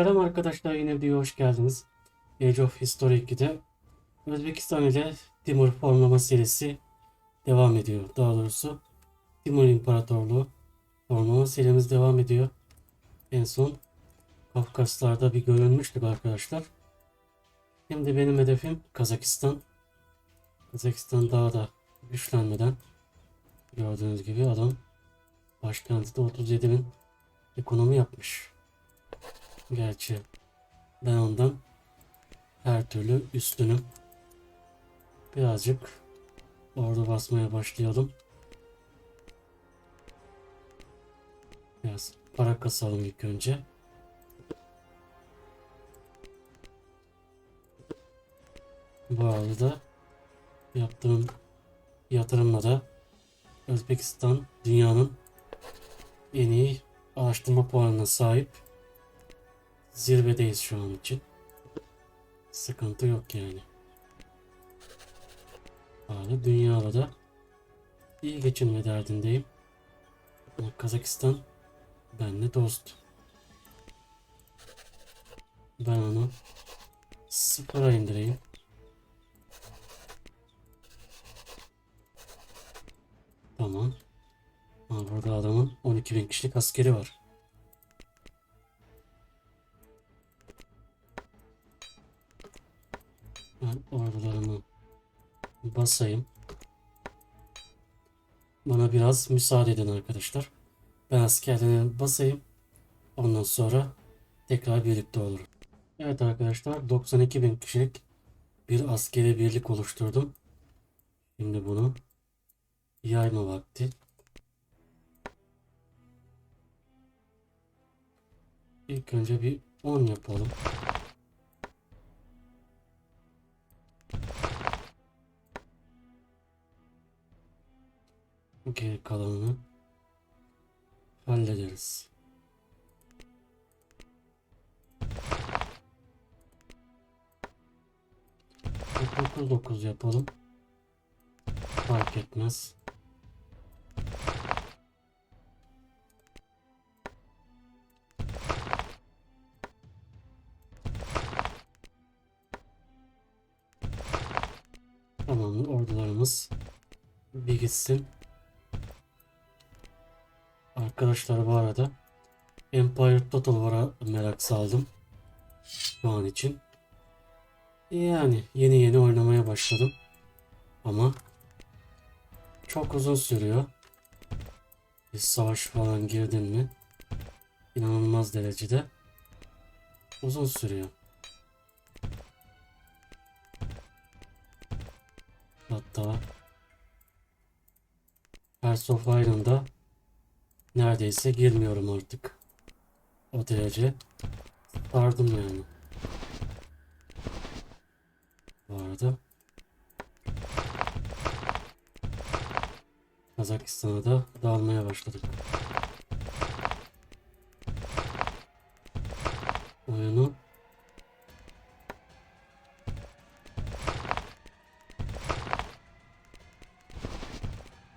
Selam arkadaşlar yine videoya hoş geldiniz. Age of History 2'de Özbekistan ile Timur formlama serisi devam ediyor. Daha doğrusu Timur İmparatorluğu formlama serimiz devam ediyor. En son Kafkaslar'da bir görünmüştük arkadaşlar. Şimdi benim hedefim Kazakistan. Kazakistan daha da güçlenmeden gördüğünüz gibi adam başkenti de 37 bin ekonomi yapmış. Gerçi ben ondan her türlü üstünüm. Birazcık ordu basmaya başlayalım. Biraz para kasalım ilk önce. Bu arada yaptığım yatırımla da Özbekistan dünyanın en iyi araştırma puanına sahip zirvedeyiz şu an için. Sıkıntı yok yani. Hala dünyada da iyi geçinme derdindeyim. Kazakistan benle dost. Ben onu sıfıra indireyim. Tamam. Ama burada adamın 12 bin kişilik askeri var. Basayım. Bana biraz müsaade edin arkadaşlar. Ben askerlerimi basayım. Ondan sonra tekrar birlikte olurum. Evet arkadaşlar 92 bin kişilik bir askeri birlik oluşturdum. Şimdi bunu yayma vakti. İlk önce bir 10 yapalım. Geri kalanını hallederiz. Dokuz dokuz yapalım. Fark etmez. Tamamdır ordularımız bir gitsin. Arkadaşlar bu arada Empire Total War'a merak saldım. Şu an için. Yani yeni yeni oynamaya başladım. Ama çok uzun sürüyor. Bir savaş falan girdin mi inanılmaz derecede uzun sürüyor. Hatta Hearts of Iron'da neredeyse girmiyorum artık. O derece sardım yani. Bu arada Kazakistan'a da dalmaya başladık. Oyunu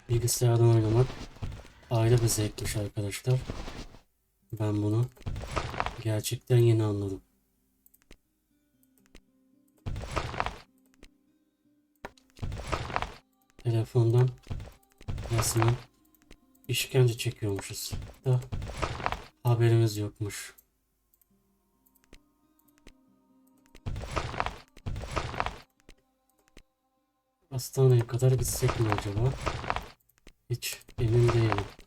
bilgisayardan oynamak ayrı bir zevkmiş arkadaşlar. Ben bunu gerçekten yeni anladım. Telefondan resmen işkence çekiyormuşuz. Da haberimiz yokmuş. Hastaneye kadar gitsek mi acaba? Hiç emin değilim.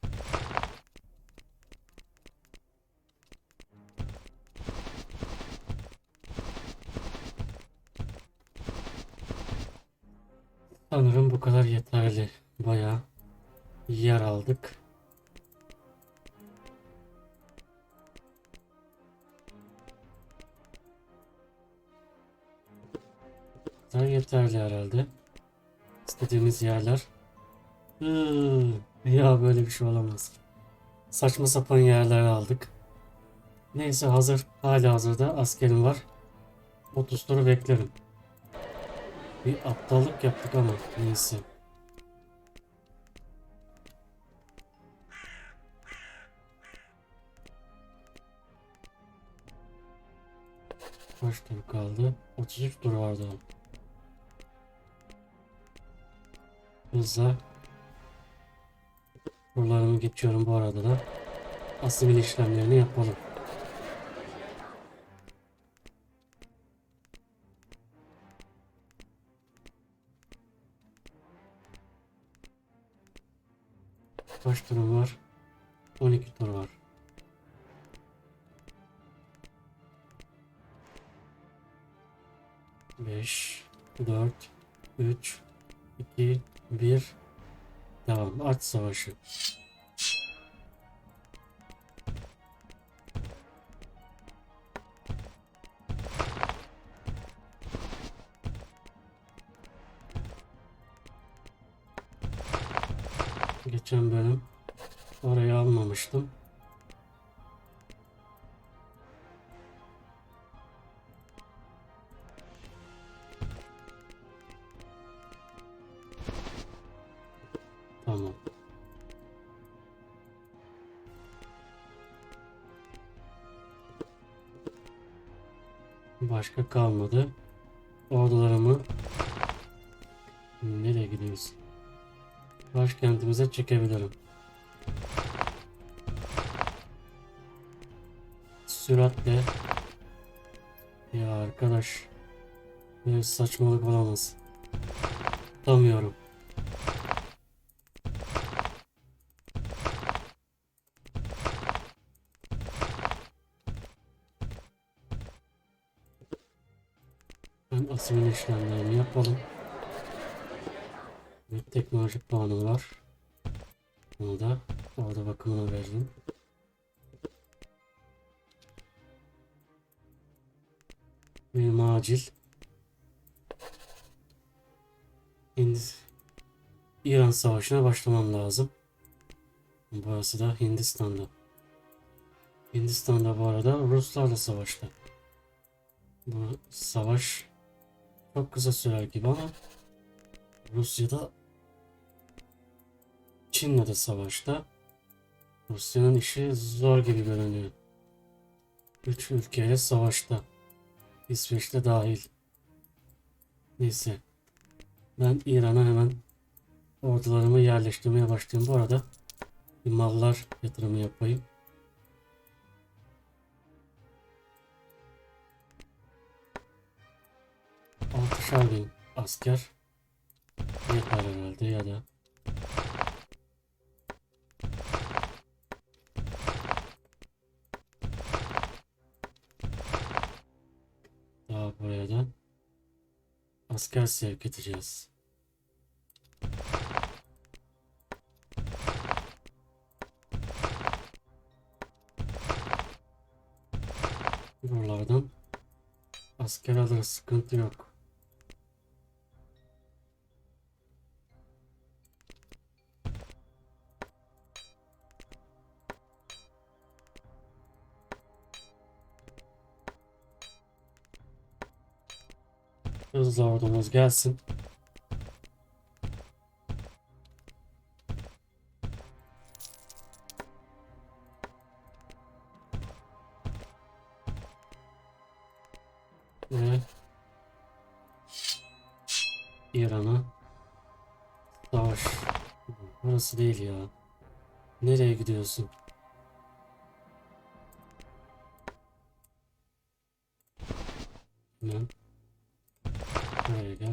Daha yeterli herhalde. İstediğimiz yerler. Iıı, ya böyle bir şey olamaz. Saçma sapan yerler aldık. Neyse hazır. Hala hazırda askerim var. 30 turu beklerim. Bir aptallık yaptık ama neyse. Kaç tur kaldı? 33 tur vardı. Hızla turlarımı geçiyorum bu arada da. Asimile işlemlerini yapalım. Kaç turum var? 12 tur var. Beş, dört, üç, iki, bir. Devam. Aç savaşı. Başka kalmadı. Ordularımı nereye gidiyoruz? Başkentimize çekebilirim. Süratle ya arkadaş bir saçmalık olamaz. Tutamıyorum. Ben asimile işlemlerini yapalım. Bir teknoloji puanı var. Onu da orada bakımına verdim. Benim acil Hindis İran Savaşı'na başlamam lazım. Burası da Hindistan'da. Hindistan'da bu arada Ruslarla savaştı. Bu savaş çok kısa sürer gibi ama Rusya'da Çin'le de savaşta. Rusya'nın işi zor gibi görünüyor. Üç ülkeyle savaşta. İsveç'te dahil. Neyse. Ben İran'a hemen ordularımı yerleştirmeye başlayayım. Bu arada bir mallar yatırımı yapayım. Altışar bin asker yeter herhalde ya da daha buraya da asker sevk edeceğiz. Buralardan asker alırız sıkıntı yok. Hızlı gelsin. Ve İran'a savaş. Burası değil ya. Nereye gidiyorsun?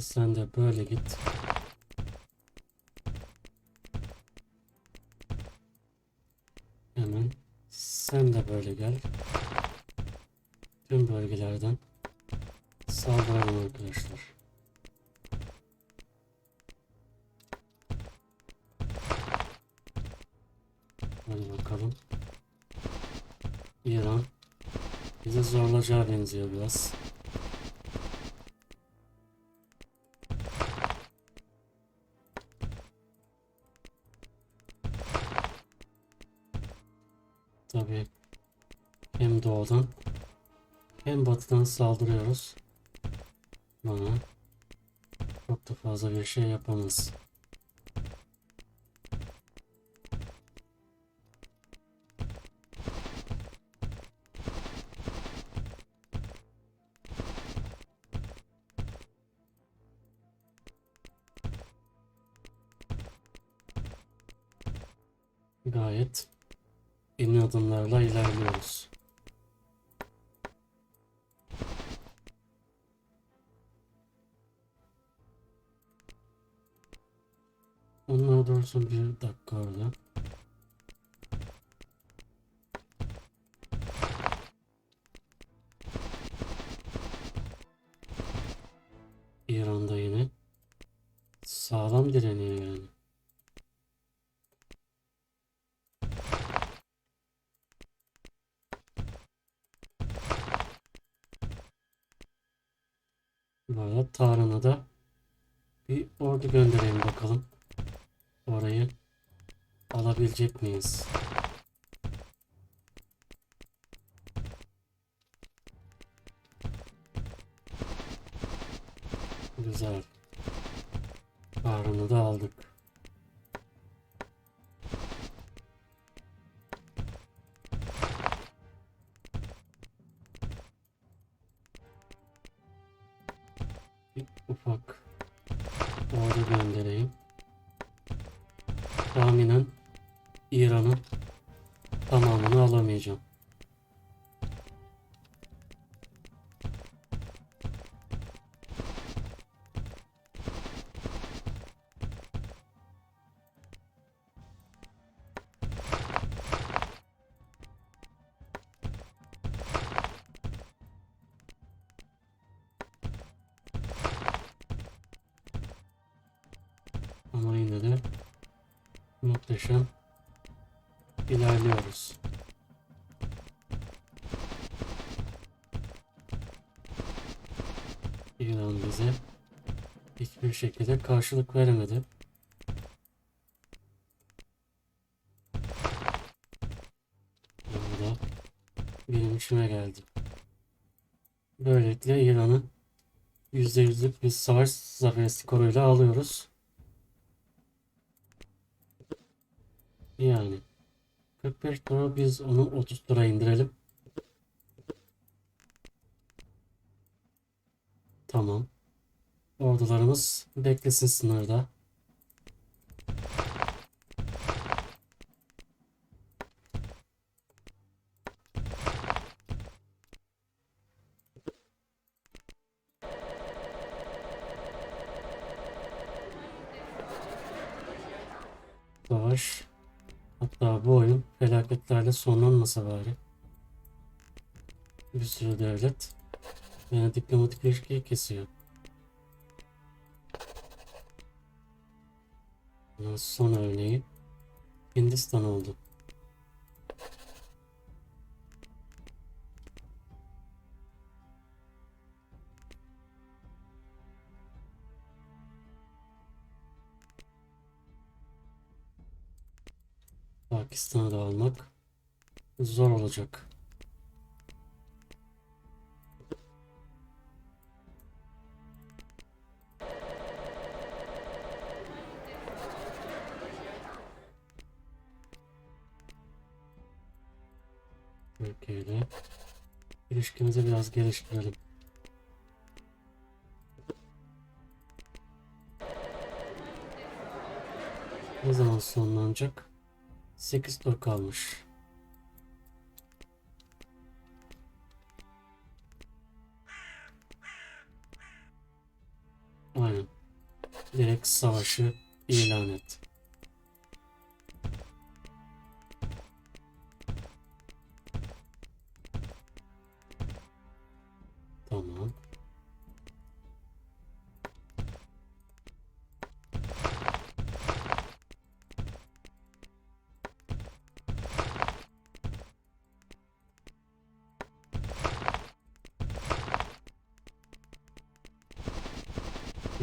Sen de böyle git. Hemen sen de böyle gel. Tüm bölgelerden saldıralım arkadaşlar. Hadi bakalım. İran bize zorlayacağı benziyor biraz. doğudan hem batıdan saldırıyoruz. Bana çok da fazla bir şey yapamaz. Gayet emin adımlarla ilerliyoruz. Dursun bir dakika orada. Alabilecek miyiz? Güzel. Tahran'ı da aldık. Yine de muhteşem ilerliyoruz. İran bize hiçbir şekilde karşılık veremedi. Bu da benim işime geldi. Böylelikle İran'ı %100'lük bir savaş zaferi skoruyla alıyoruz. Yani 45 tura biz onu 30 tura indirelim. Tamam. Ordularımız beklesin sınırda. Savaş Hatta bu oyun felaketlerle sonlanmasa bari. Bir sürü devlet yani diplomatik ilişkiyi kesiyor. Son örneği Hindistan oldu. Pakistan'ı da almak zor olacak. Türkiye ile ilişkimizi biraz geliştirelim. Ne zaman sonlanacak? 8 tur kalmış. Aynen. Direkt savaşı ilan et.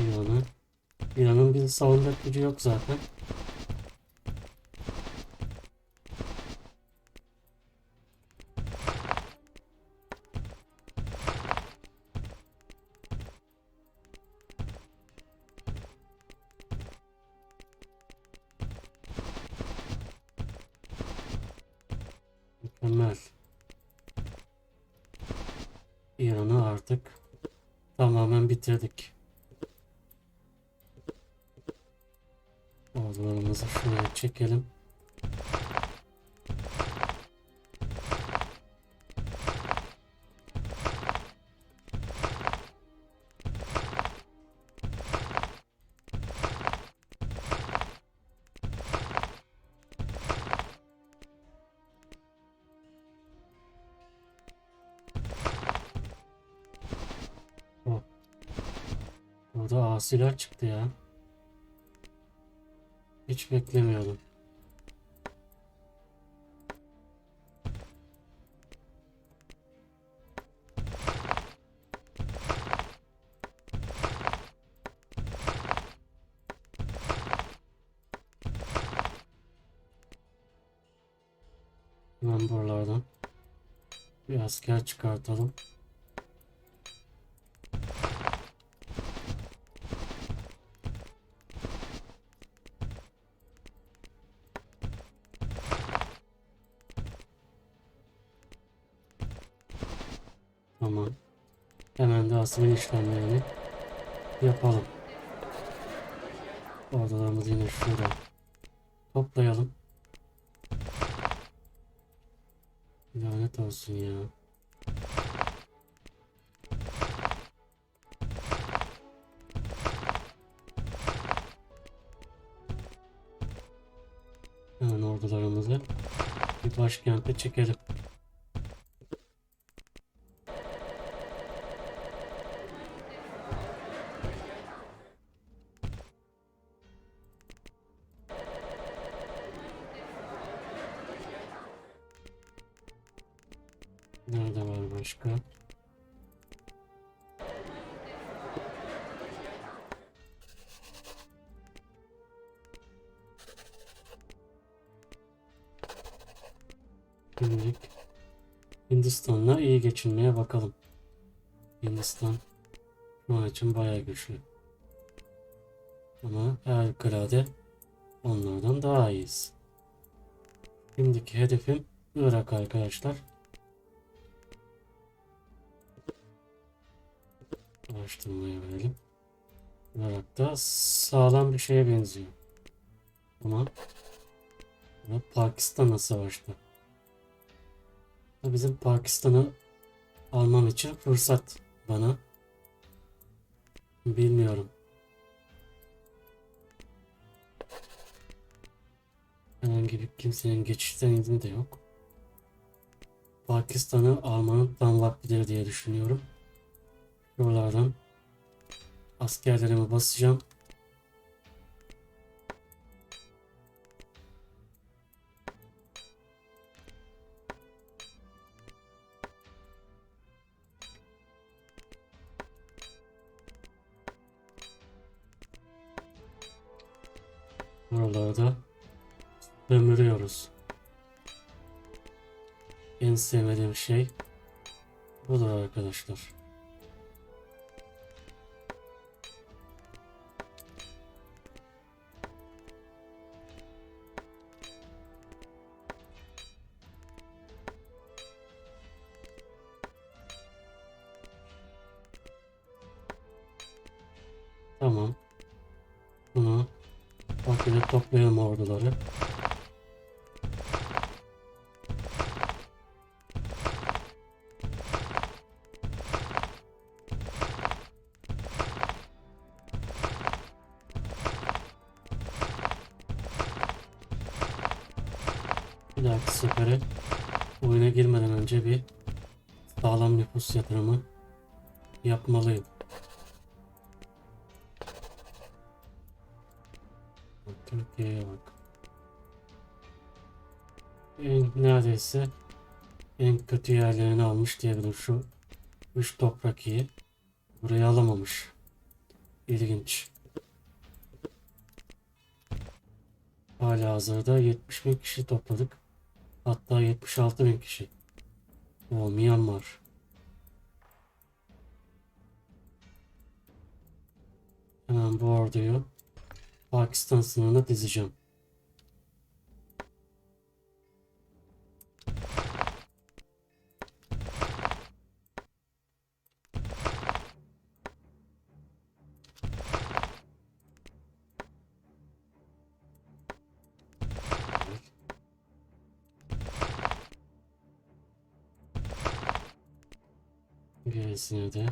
İran'ı. İran'ın bir savunacak gücü yok zaten. Çekelim. Burada asiler çıktı ya. Hiç beklemiyordum. Asker çıkartalım. Tamam. Hemen de asmin işlemlerini yapalım. Ordularımızı yine şurada toplayalım. Lanet olsun ya. Başkente çekelim. Hindistan'la iyi geçinmeye bakalım. Hindistan an için bayağı güçlü. Ama harikulade onlardan daha iyiyiz. Şimdiki hedefim Irak arkadaşlar. Araştırmaya verelim. Irak'ta sağlam bir şeye benziyor. Ama Pakistan'la savaştı. Bizim Pakistan'ı almam için fırsat bana. Bilmiyorum. Herhangi bir kimsenin geçişten izni de yok. Pakistan'ı almanın tam vaktidir diye düşünüyorum. Buralardan askerlerimi basacağım. Buralarda sömürüyoruz. En sevmediğim şey budur arkadaşlar. Bir dahaki sefere oyuna girmeden önce bir sağlam nüfus yatırımı yapmalıyım. Türkiye'ye bak. En, neredeyse en kötü yerlerini almış diyebilirim şu üç toprak iyi. Burayı alamamış. İlginç. Hala hazırda 70 bin kişi topladık. Hatta 76 bin kişi. O Myanmar. Hemen bu orduyu Pakistan sınırına dizeceğim. Gerisini de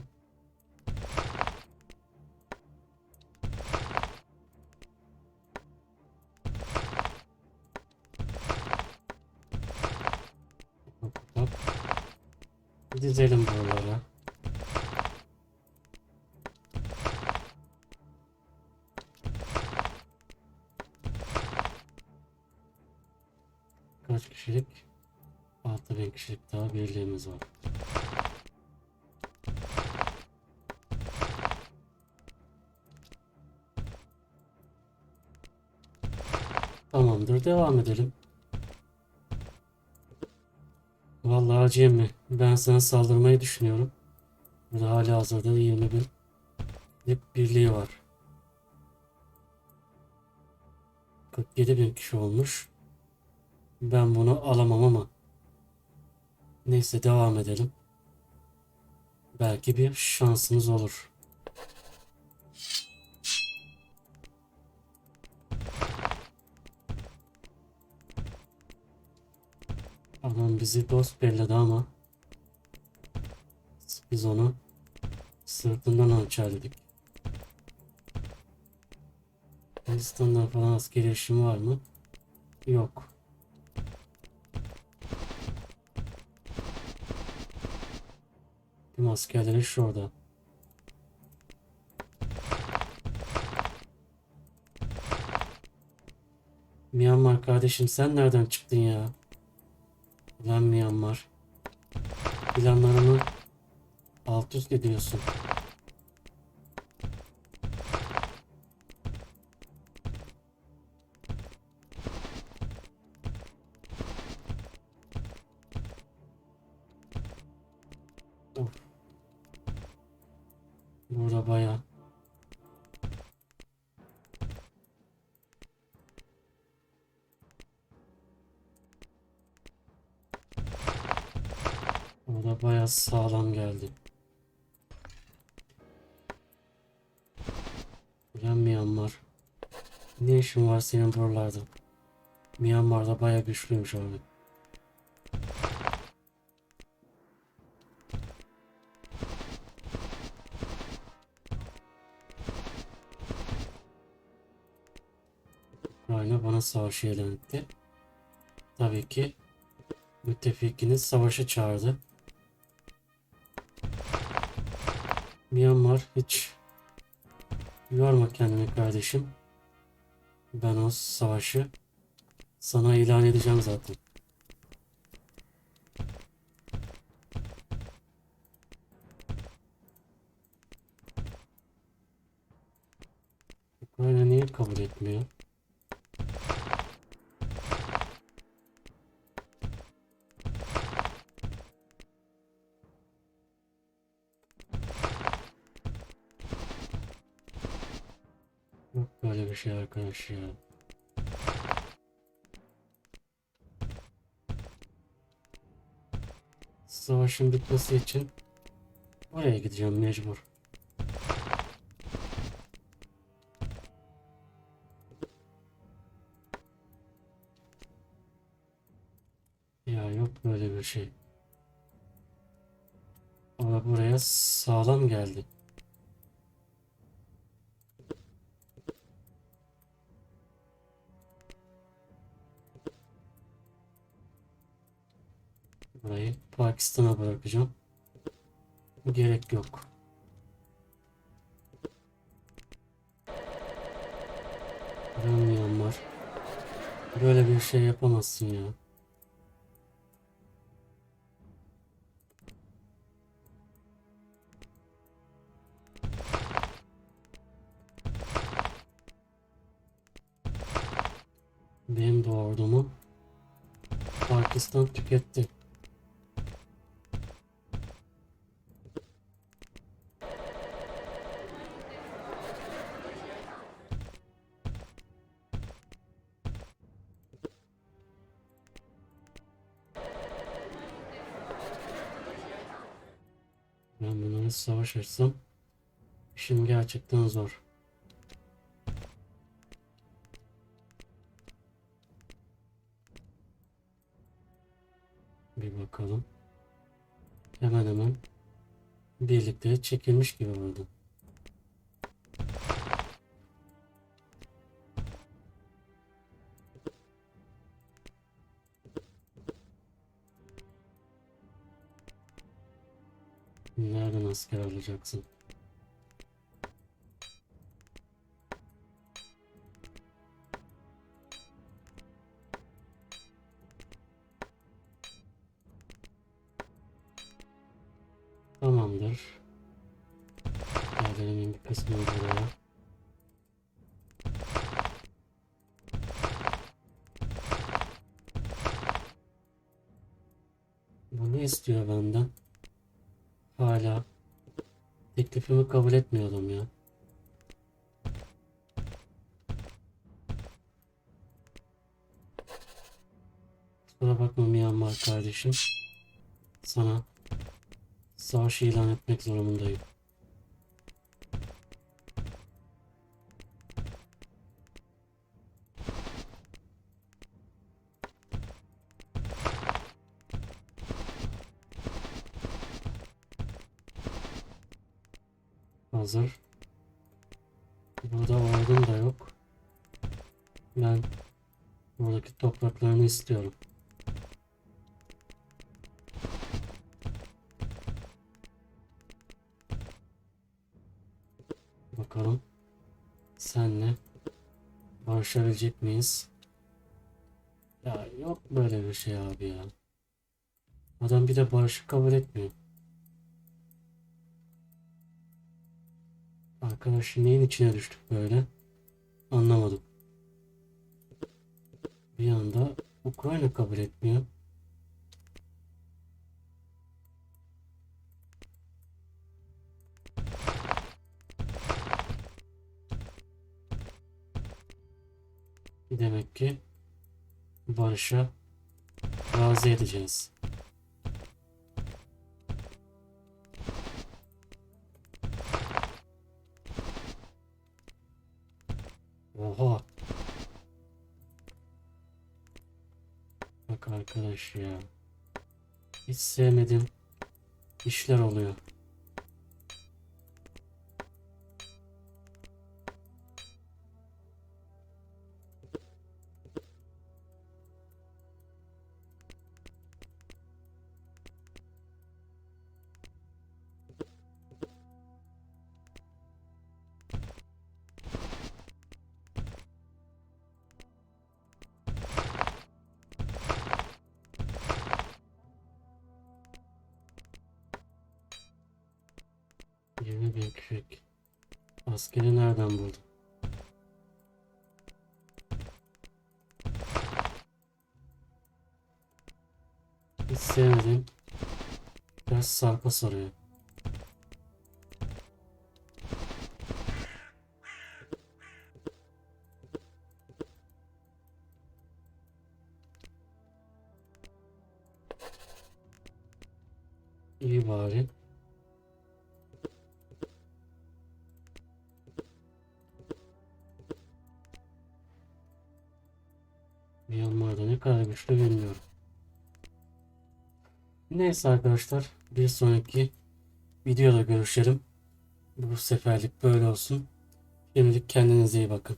dizelim Tamamdır devam edelim. Vallahi acıyım? Ben sana saldırmayı düşünüyorum. Burada hala hazırda 20 bin bir birliği var. 47 bin kişi olmuş. Ben bunu alamam ama. Neyse devam edelim. Belki bir şansımız olur. Adam bizi dost belledi ama biz onu sırtından hançerledik. Hindistan'dan falan askeri işim var mı? Yok. Tüm askerleri şurada. Myanmar kardeşim sen nereden çıktın ya? Ulan Myanmar. Planlarımı alt üst ediyorsun. Bayağı sağlam geldi. Ulan Myanmar. Ne işin var senin buralarda? Myanmar'da bayağı güçlüymüş abi. Ukrayna bana savaşı ilan etti. Tabii ki müttefikiniz savaşa çağırdı. Myanmar hiç yorma kendini kardeşim. Ben o savaşı sana ilan edeceğim zaten. Ukrayna niye kabul etmiyor? Şey arkadaş ya. Savaşın bitmesi için oraya gideceğim mecbur. Ya yok böyle bir şey. Da buraya sağlam geldi. Pakistan'a bırakacağım. Gerek yok. Ben Myanmar. Böyle bir şey yapamazsın ya. Benim de Pakistan tüketti. Savaş açsam işim gerçekten zor. Bir bakalım. Hemen hemen birlikte çekilmiş gibi oldu. Nereden asker alacaksın? Teklifimi kabul etmiyordum ya. Kusura bakma Myanmar kardeşim. Sana savaş ilan etmek zorundayım. Hazır. Burada ordum da yok. Ben buradaki topraklarını istiyorum. Bakalım senle barışabilecek miyiz? Ya yok böyle bir şey abi ya. Adam bir de barışı kabul etmiyor. Arkadaş neyin içine düştük böyle? Anlamadım. Bir anda Ukrayna kabul etmiyor. Demek ki barışa razı edeceğiz. Arkadaş ya. Hiç sevmedim. işler oluyor. Bir kürek. Askeri nereden buldun? Hiç sevmedim. Biraz sarpa sarıyor. Neyse arkadaşlar bir sonraki videoda görüşelim. Bu seferlik böyle olsun. Şimdilik kendinize iyi bakın.